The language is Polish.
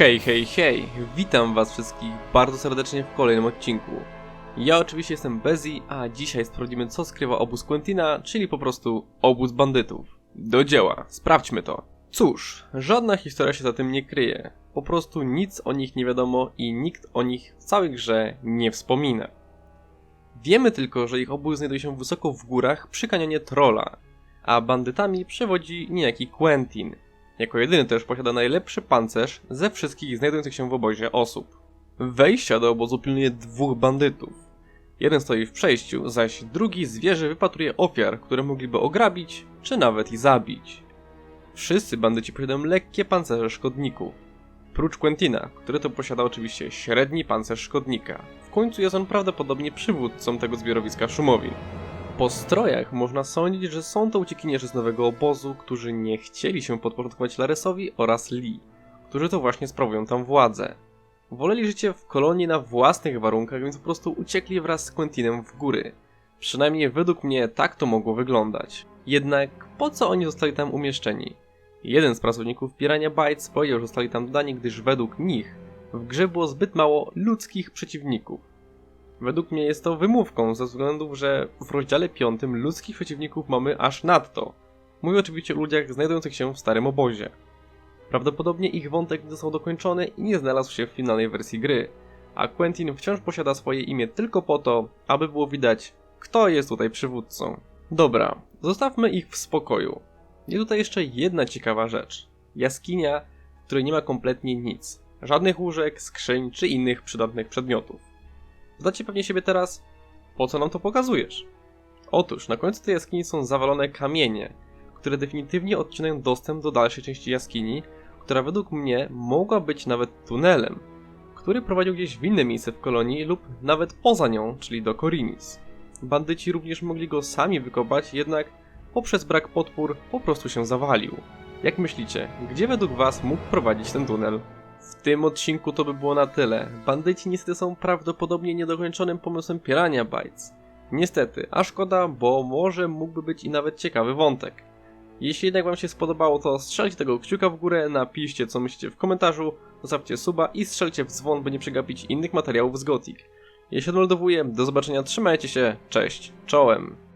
Hej, hej, hej! Witam was wszystkich bardzo serdecznie w kolejnym odcinku. Ja oczywiście jestem Bezi, a dzisiaj sprawdzimy co skrywa obóz Quentina, czyli po prostu obóz bandytów. Do dzieła, sprawdźmy to. Cóż, żadna historia się za tym nie kryje. Po prostu nic o nich nie wiadomo i nikt o nich w całej grze nie wspomina. Wiemy tylko, że ich obóz znajduje się wysoko w górach przy kanionie Trolla, a bandytami przewodzi niejaki Quentin, jako jedyny też posiada najlepszy pancerz ze wszystkich znajdujących się w obozie osób. Wejścia do obozu pilnuje dwóch bandytów. Jeden stoi w przejściu, zaś drugi z wieży wypatruje ofiar, które mogliby ograbić, czy nawet i zabić. Wszyscy bandyci posiadają lekkie pancerze szkodników. Prócz Quentina, który to posiada oczywiście średni pancerz szkodnika. W końcu jest on prawdopodobnie przywódcą tego zbiorowiska szumowi. Po strojach można sądzić, że są to uciekinierzy z nowego obozu, którzy nie chcieli się podporządkować Laresowi oraz Lee, którzy to właśnie sprawują tam władzę. Woleli życie w kolonii na własnych warunkach, więc po prostu uciekli wraz z Quentinem w góry. Przynajmniej według mnie tak to mogło wyglądać. Jednak po co oni zostali tam umieszczeni? Jeden z pracowników Pirania Bytes powiedział, że zostali tam dodani, gdyż według nich w grze było zbyt mało ludzkich przeciwników. Według mnie jest to wymówką, ze względu, że w rozdziale 5 ludzkich przeciwników mamy aż nadto. Mówię oczywiście o ludziach znajdujących się w starym obozie. Prawdopodobnie ich wątek nie został dokończony i nie znalazł się w finalnej wersji gry, a Quentin wciąż posiada swoje imię tylko po to, aby było widać, kto jest tutaj przywódcą. Dobra, zostawmy ich w spokoju. Jest tutaj jeszcze jedna ciekawa rzecz. Jaskinia, w której nie ma kompletnie nic. Żadnych łóżek, skrzyń czy innych przydatnych przedmiotów. Zadacie pewnie siebie teraz, po co nam to pokazujesz? Otóż na końcu tej jaskini są zawalone kamienie, które definitywnie odcinają dostęp do dalszej części jaskini, która według mnie mogła być nawet tunelem, który prowadził gdzieś w inne miejsce w kolonii lub nawet poza nią, czyli do Korinis. Bandyci również mogli go sami wykopać, jednak poprzez brak podpór po prostu się zawalił. Jak myślicie, gdzie według was mógł prowadzić ten tunel? W tym odcinku to by było na tyle. Bandyci niestety są prawdopodobnie niedokończonym pomysłem Pirania Bytes. Niestety, a szkoda, bo może mógłby być i nawet ciekawy wątek. Jeśli jednak wam się spodobało, to strzelcie tego kciuka w górę, napiszcie co myślicie w komentarzu, zostawcie suba i strzelcie w dzwon, by nie przegapić innych materiałów z Gothic. Ja się odmeldowuję, do zobaczenia, trzymajcie się, cześć, czołem!